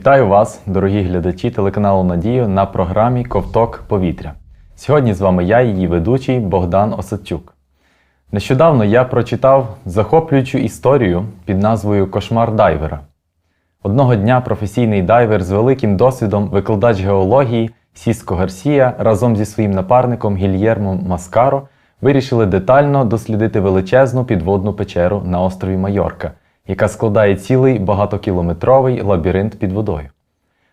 Вітаю вас, дорогі глядачі телеканалу Надію на програмі Ковток повітря. Сьогодні з вами я, її ведучий Богдан Осадчук. Нещодавно я прочитав захоплюючу історію під назвою Кошмар дайвера. Одного дня професійний дайвер з великим досвідом, викладач геології Сіско Гарсія разом зі своїм напарником Гільєрмом Маскаро вирішили детально дослідити величезну підводну печеру на острові Майорка, яка складає цілий багатокілометровий лабіринт під водою.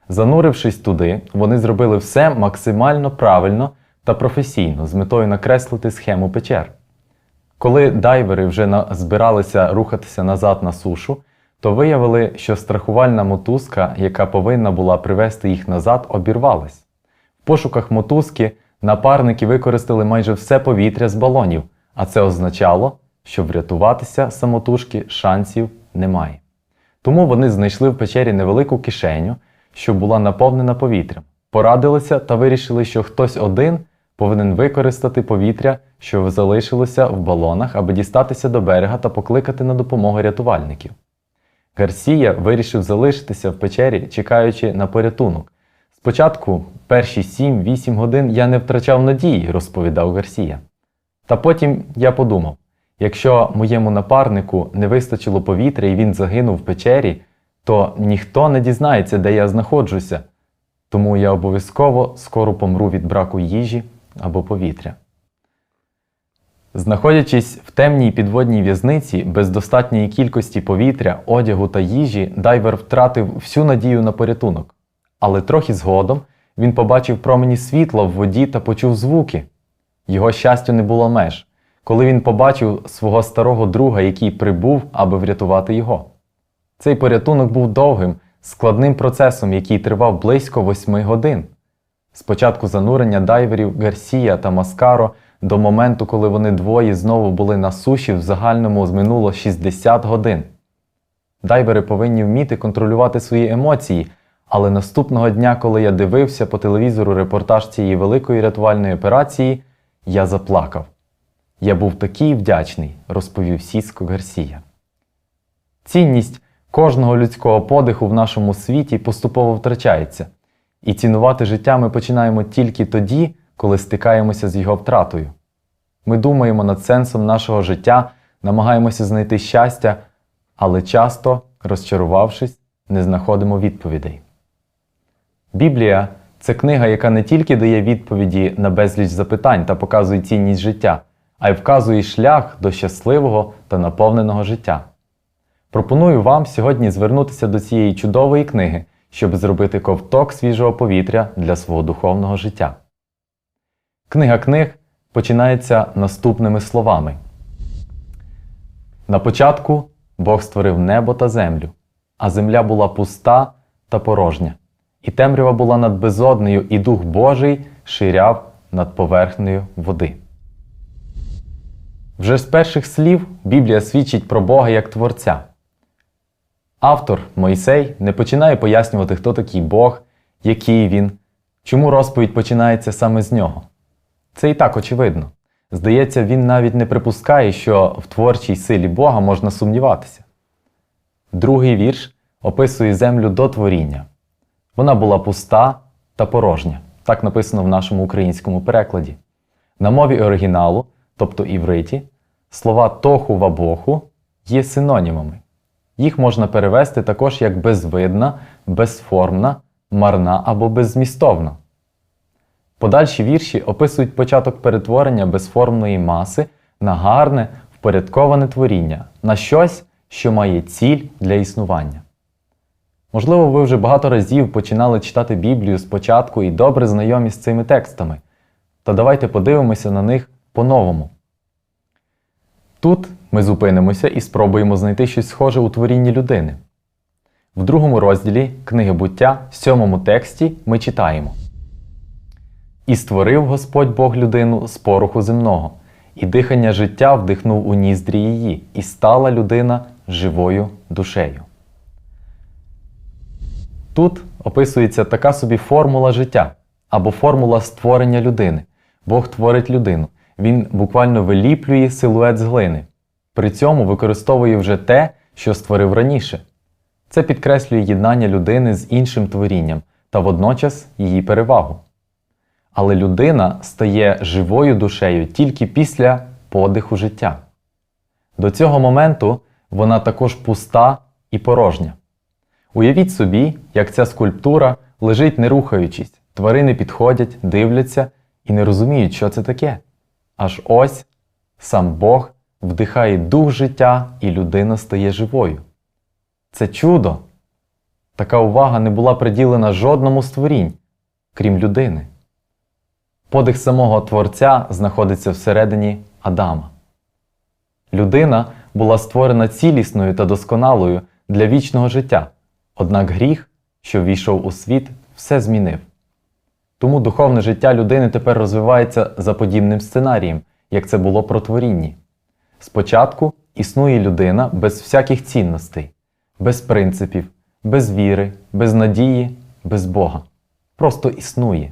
Занурившись туди, вони зробили все максимально правильно та професійно з метою накреслити схему печер. Коли дайвери вже збиралися рухатися назад на сушу, то виявили, що страхувальна мотузка, яка повинна була привести їх назад, обірвалась. В пошуках мотузки напарники використали майже все повітря з балонів, а це означало, що врятуватися самотужки шансів немає. Тому вони знайшли в печері невелику кишеню, що була наповнена повітрям, порадилися та вирішили, що хтось один повинен використати повітря, що залишилося в балонах, аби дістатися до берега та покликати на допомогу рятувальників. Гарсія вирішив залишитися в печері, чекаючи на порятунок. Спочатку перші 7-8 годин я не втрачав надії, розповідав Гарсія. Та потім я подумав: якщо моєму напарнику не вистачило повітря і він загинув в печері, то ніхто не дізнається, де я знаходжуся. Тому я обов'язково скоро помру від браку їжі або повітря. Знаходячись в темній підводній в'язниці без достатньої кількості повітря, одягу та їжі, дайвер втратив всю надію на порятунок. Але трохи згодом він побачив промені світла в воді та почув звуки. Його щастю не було меж, коли він побачив свого старого друга, який прибув, аби врятувати його. Цей порятунок був довгим, складним процесом, який тривав близько восьми годин. Спочатку занурення дайверів Гарсія та Маскаро до моменту, коли вони двоє знову були на суші, в загальному зминуло 60 годин. Дайвери повинні вміти контролювати свої емоції, але наступного дня, коли я дивився по телевізору репортаж цієї великої рятувальної операції, я заплакав. Я був такий вдячний, розповів Сіско Гарсія. Цінність кожного людського подиху в нашому світі поступово втрачається, і цінувати життя ми починаємо тільки тоді, коли стикаємося з його втратою. Ми думаємо над сенсом нашого життя, намагаємося знайти щастя, але часто, розчарувавшись, не знаходимо відповідей. Біблія це книга, яка не тільки дає відповіді на безліч запитань та показує цінність життя, а й вказує шлях до щасливого та наповненого життя. Пропоную вам сьогодні звернутися до цієї чудової книги, щоб зробити ковток свіжого повітря для свого духовного життя. Книга книг починається наступними словами. На початку Бог створив небо та землю, а земля була пуста та порожня, і темрява була над безоднею, і Дух Божий ширяв над поверхнею води. Вже з перших слів Біблія свідчить про Бога як Творця. Автор Мойсей не починає пояснювати, хто такий Бог, який він, чому розповідь починається саме з нього. Це і так очевидно. Здається, він навіть не припускає, що в творчій силі Бога можна сумніватися. Другий вірш описує землю до творіння. Вона була пуста та порожня. Так написано в нашому українському перекладі. На мові оригіналу, тобто івриті, слова тоху вабоху є синонімами. Їх можна перевести також як безвидна, безформна, марна або беззмістовна. Подальші вірші описують початок перетворення безформної маси на гарне, впорядковане творіння, на щось, що має ціль для існування. Можливо, ви вже багато разів починали читати Біблію спочатку і добре знайомі з цими текстами. Та давайте подивимося на них по-новому. Тут ми зупинимося і спробуємо знайти щось схоже у творінні людини. В другому розділі книги буття, в сьомому тексті, ми читаємо. І створив Господь Бог людину з пороху земного, і дихання життя вдихнув у ніздрі її, і стала людина живою душею. Тут описується така собі формула життя або формула створення людини. Бог творить людину. Він буквально виліплює силует з глини. При цьому використовує вже те, що створив раніше. Це підкреслює єднання людини з іншим творінням та водночас її перевагу. Але людина стає живою душею тільки після подиху життя. До цього моменту вона також пуста і порожня. Уявіть собі, як ця скульптура лежить не рухаючись, тварини підходять, дивляться і не розуміють, що це таке. Аж ось сам Бог вдихає дух життя, і людина стає живою. Це чудо. Така увага не була приділена жодному з творінь, крім людини. Подих самого Творця знаходиться всередині Адама. Людина була створена цілісною та досконалою для вічного життя, однак гріх, що ввійшов у світ, все змінив. Тому духовне життя людини тепер розвивається за подібним сценарієм, як це було про творінні. Спочатку існує людина без всяких цінностей, без принципів, без віри, без надії, без Бога. Просто існує.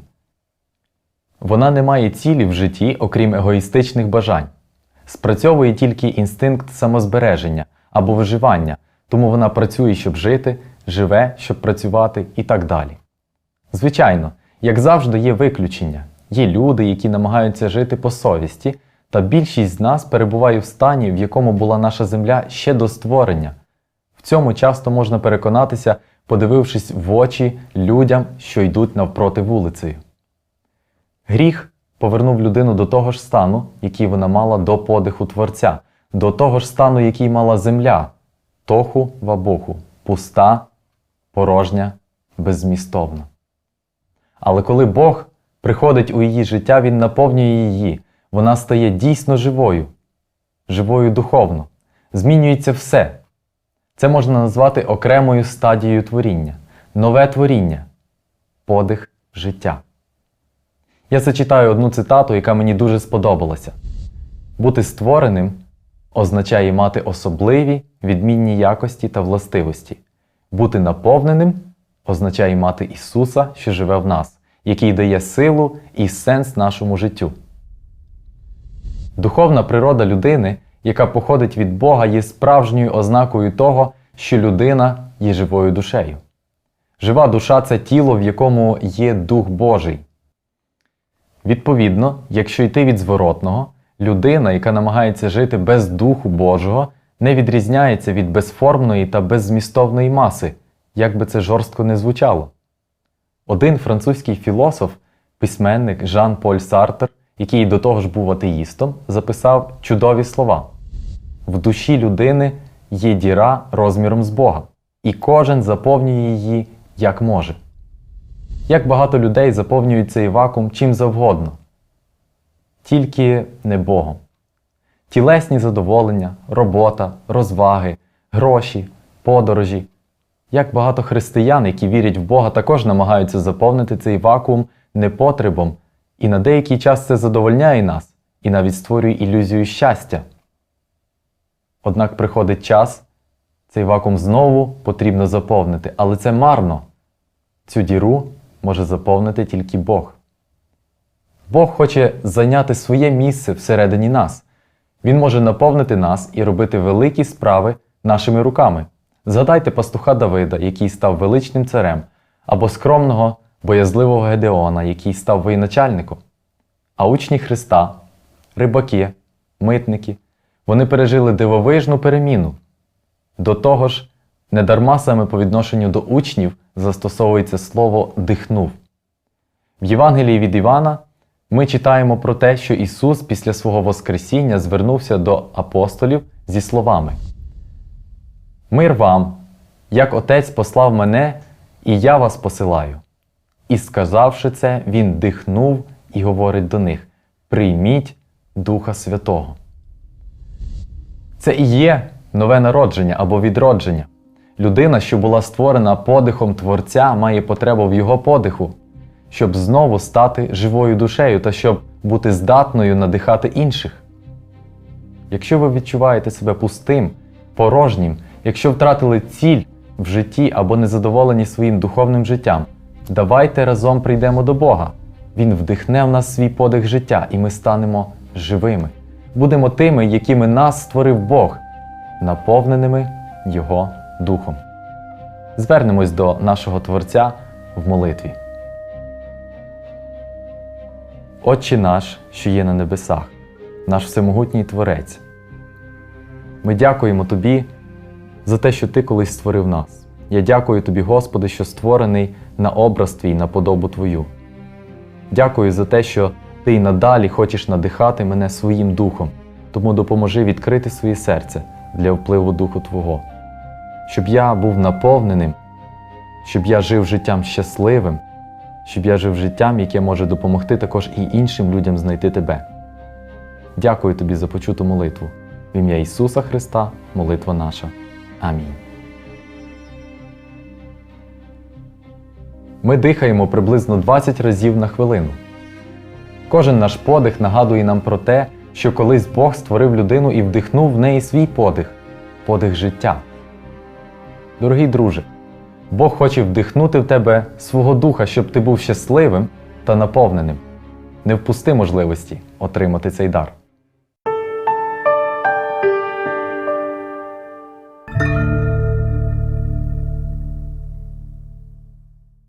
Вона не має цілі в житті, окрім егоїстичних бажань. Спрацьовує тільки інстинкт самозбереження або виживання, тому вона працює, щоб жити, живе, щоб працювати і так далі. Звичайно, як завжди, є виключення. Є люди, які намагаються жити по совісті, та більшість з нас перебуває в стані, в якому була наша земля ще до створення. В цьому часто можна переконатися, подивившись в очі людям, що йдуть навпроти вулицею. Гріх повернув людину до того ж стану, який вона мала до подиху Творця, до того ж стану, який мала земля, тоху вабоху, пуста, порожня, беззмістовна. Але коли Бог приходить у її життя, Він наповнює її, вона стає дійсно живою, живою духовно, змінюється все. Це можна назвати окремою стадією творіння, нове творіння, подих життя. Я зачитаю одну цитату, яка мені дуже сподобалася. Бути створеним означає мати особливі відмінні якості та властивості. Бути наповненим означає мати Ісуса, що живе в нас, який дає силу і сенс нашому життю. Духовна природа людини, яка походить від Бога, є справжньою ознакою того, що людина є живою душею. Жива душа це тіло, в якому є Дух Божий. Відповідно, якщо йти від зворотного, людина, яка намагається жити без Духу Божого, не відрізняється від безформної та беззмістовної маси, як би це жорстко не звучало. Один французький філософ, письменник Жан-Поль Сартер, який до того ж був атеїстом, записав чудові слова: В душі людини є діра розміром з Бога, і кожен заповнює її як може. Як багато людей заповнюють цей вакуум чим завгодно, тільки не Богом. Тілесні задоволення, робота, розваги, гроші, подорожі. Як багато християн, які вірять в Бога, також намагаються заповнити цей вакуум непотребом, і на деякий час це задовольняє нас і навіть створює ілюзію щастя. Однак приходить час, цей вакуум знову потрібно заповнити, але це марно. Цю діру може заповнити тільки Бог. Бог хоче зайняти своє місце всередині нас. Він може наповнити нас і робити великі справи нашими руками. Згадайте пастуха Давида, який став величним царем, або скромного, боязливого Гедеона, який став воєначальником. А учні Христа, рибаки, митники, вони пережили дивовижну переміну. До того ж, недарма саме по відношенню до учнів застосовується слово дихнув. В Євангелії від Івана ми читаємо про те, що Ісус після свого Воскресіння звернувся до апостолів зі словами: Мир вам, як Отець послав мене, і я вас посилаю. І сказавши це, Він дихнув і говорить до них: Прийміть Духа Святого. Це і є нове народження або відродження. Людина, що була створена подихом Творця, має потребу в його подиху, щоб знову стати живою душею та щоб бути здатною надихати інших. Якщо ви відчуваєте себе пустим, порожнім, якщо втратили ціль в житті або незадоволені своїм духовним життям, давайте разом прийдемо до Бога. Він вдихне в нас свій подих життя, і ми станемо живими. Будемо тими, якими нас створив Бог, наповненими Його Духом. Звернемось до нашого Творця в молитві. Отче наш, що є на небесах, наш всемогутній Творець. Ми дякуємо Тобі за те, що Ти колись створив нас. Я дякую Тобі, Господи, що створений на образ Твій, на подобу Твою. Дякую за те, що Ти й надалі хочеш надихати мене своїм духом, тому допоможи відкрити своє серце для впливу Духу Твого, щоб я був наповненим, щоб я жив життям щасливим, щоб я жив життям, яке може допомогти також і іншим людям знайти Тебе. Дякую тобі за почуту молитву. В ім'я Ісуса Христа, молитва наша. Амінь. Ми дихаємо приблизно 20 разів на хвилину. Кожен наш подих нагадує нам про те, що колись Бог створив людину і вдихнув в неї свій подих подих життя. Дорогий друже, Бог хоче вдихнути в тебе свого духа, щоб ти був щасливим та наповненим. Не впусти можливості отримати цей дар.